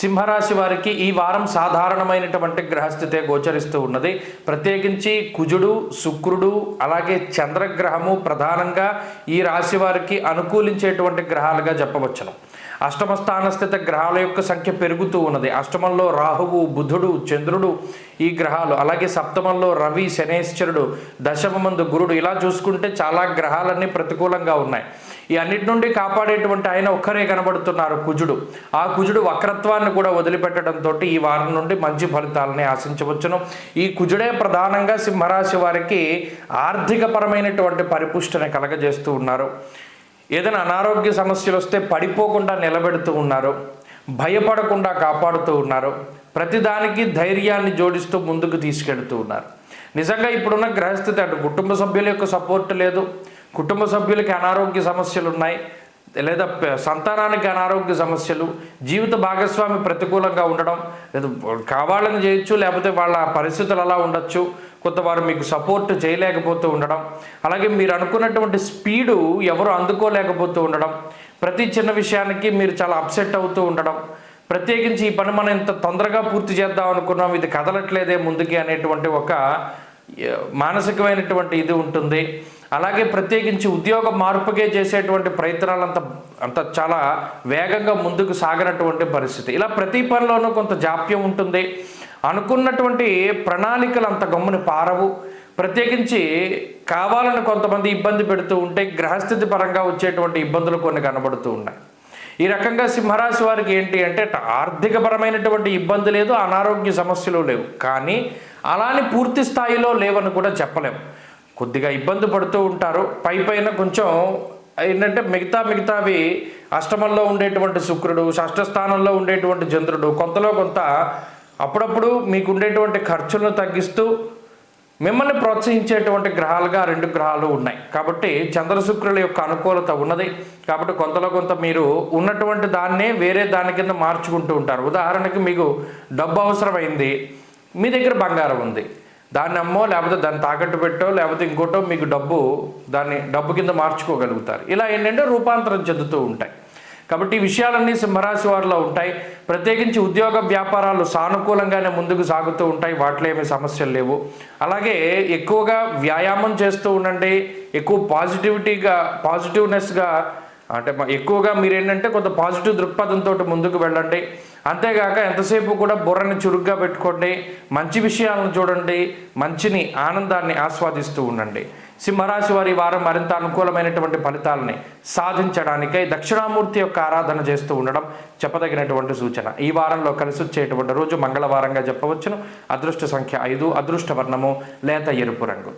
సింహరాశి వారికి ఈ వారం సాధారణమైనటువంటి గ్రహస్థితే గోచరిస్తూ ఉన్నది. ప్రత్యేకించి కుజుడు శుక్రుడు అలాగే చంద్రగ్రహము ప్రధానంగా ఈ రాశి వారికి అనుకూలించేటువంటి గ్రహాలుగా చెప్పవచ్చును. అష్టమ స్థానస్థిత గ్రహాల యొక్క సంఖ్య పెరుగుతూ ఉన్నది. అష్టమంలో రాహువు బుధుడు చంద్రుడు ఈ గ్రహాలు. అలాగే సప్తమంలో రవి శనేశ్వరుడు దశమందు గురుడు. ఇలా చూసుకుంటే చాలా గ్రహాలన్నీ ప్రతికూలంగా ఉన్నాయి. ఈ అన్నిటి నుండి కాపాడేటువంటి ఆయన ఒక్కరే కనబడుతున్నారు కుజుడు. ఆ కుజుడు వక్రత్వాన్ని కూడా వదిలిపెట్టడంతో ఈ వారం నుండి మంచి ఫలితాలని ఆశించవచ్చును. ఈ కుజుడే ప్రధానంగా సింహరాశి వారికి ఆర్థికపరమైనటువంటి పరిపుష్టిని కలగజేస్తూ ఉన్నారు. ఏదైనా అనారోగ్య సమస్యలు వస్తే పడిపోకుండా నిలబెడుతూ ఉన్నారు భయపడకుండా కాపాడుతూ ఉన్నారు ప్రతిదానికి ధైర్యాన్ని జోడిస్తూ ముందుకు తీసుకెళ్తూ ఉన్నారు. నిజంగా ఇప్పుడున్న గ్రహస్థితి అటు కుటుంబ సభ్యుల యొక్క సపోర్ట్ లేదు కుటుంబ సభ్యులకి అనారోగ్య సమస్యలు ఉన్నాయి లేదా సంతానానికి అనారోగ్య సమస్యలు జీవిత భాగస్వామి ప్రతికూలంగా ఉండడం లేదా కావాలని చేయొచ్చు లేకపోతే వాళ్ళ పరిస్థితులు అలా ఉండొచ్చు కొంతవారు మీకు సపోర్ట్ చేయలేకపోతూ ఉండడం అలాగే మీరు అనుకున్నటువంటి స్పీడు ఎవరు అందుకోలేకపోతూ ఉండడం ప్రతి చిన్న విషయానికి మీరు చాలా అప్సెట్ అవుతూ ఉండడం ప్రత్యేకించి ఈ పని మనం ఇంత తొందరగా పూర్తి చేద్దాం అనుకున్నాం ఇది కదలట్లేదే ముందుకి అనేటువంటి ఒక మానసికమైనటువంటి ఇది ఉంటుంది. అలాగే ప్రత్యేకించి ఉద్యోగ మార్పుకే చేసేటువంటి ప్రయత్నాలు అంత అంత చాలా వేగంగా ముందుకు సాగినటువంటి పరిస్థితి. ఇలా ప్రతి పనిలోనూ కొంత జాప్యం ఉంటుంది. అనుకున్నటువంటి ప్రణాళికలు అంత గమ్ముని పారవు. ప్రత్యేకించి కావాలని కొంతమంది ఇబ్బంది పెడుతూ ఉంటే గ్రహస్థితి పరంగా వచ్చేటువంటి ఇబ్బందులు కొన్ని కనబడుతూ ఉన్నాయి. ఈ రకంగా సింహరాశి వారికి ఏంటి అంటే ఆర్థికపరమైనటువంటి ఇబ్బంది లేదు అనారోగ్య సమస్యలు లేవు. కానీ అలానే పూర్తి స్థాయిలో లేవని కూడా చెప్పలేము కొద్దిగా ఇబ్బంది పడుతూ ఉంటారు. పై పైన కొంచెం ఏంటంటే మిగతా మిగతావి అష్టమంలో ఉండేటువంటి శుక్రుడు షష్ఠస్థానంలో ఉండేటువంటి చంద్రుడు కొంతలో కొంత అప్పుడప్పుడు మీకు ఉండేటువంటి ఖర్చులను తగ్గిస్తూ మిమ్మల్ని ప్రోత్సహించేటువంటి గ్రహాలుగా రెండు గ్రహాలు ఉన్నాయి. కాబట్టి చంద్ర శుక్రుల యొక్క అనుకూలత ఉన్నది. కాబట్టి కొంతలో కొంత మీరు ఉన్నటువంటి దాన్నే వేరే దాని కింద మార్చుకుంటూ ఉంటారు. ఉదాహరణకి మీకు డబ్బు అవసరమైంది మీ దగ్గర బంగారం ఉంది. దాన్ని అమ్మో లేకపోతే దాన్ని తాకట్టు పెట్టో లేకపోతే ఇంకోటో మీకు డబ్బు దాన్ని డబ్బు కింద మార్చుకోగలుగుతారు. ఇలా ఏంటంటే రూపాంతరం చెందుతూ ఉంటాయి. కాబట్టి ఈ విషయాలన్నీ సింహరాశి వారిలో ఉంటాయి. ప్రత్యేకించి ఉద్యోగ వ్యాపారాలు సానుకూలంగానే ముందుకు సాగుతూ ఉంటాయి. వాటిలో ఏమీ సమస్యలు లేవు. అలాగే ఎక్కువగా వ్యాయామం చేస్తూ ఉండండి. ఎక్కువ పాజిటివిటీగా పాజిటివ్నెస్గా అంటే ఎక్కువగా మీరు ఏంటంటే కొంత పాజిటివ్ దృక్పథంతో ముందుకు వెళ్ళండి. అంతేగాక ఎంతసేపు కూడా బుర్రని చురుగ్గా పెట్టుకోండి. మంచి విషయాలను చూడండి. మంచిని ఆనందాన్ని ఆస్వాదిస్తూ ఉండండి. సింహరాశి వారి వారం మరింత అనుకూలమైనటువంటి ఫలితాలని సాధించడానికై దక్షిణామూర్తి యొక్క ఆరాధన చేస్తూ ఉండడం చెప్పదగినటువంటి సూచన. ఈ వారంలో కలిసి వచ్చేటువంటి రోజు మంగళవారంగా చెప్పవచ్చును. అదృష్ట సంఖ్య ఐదు అదృష్ట వర్ణము లేత ఎరుపు రంగు.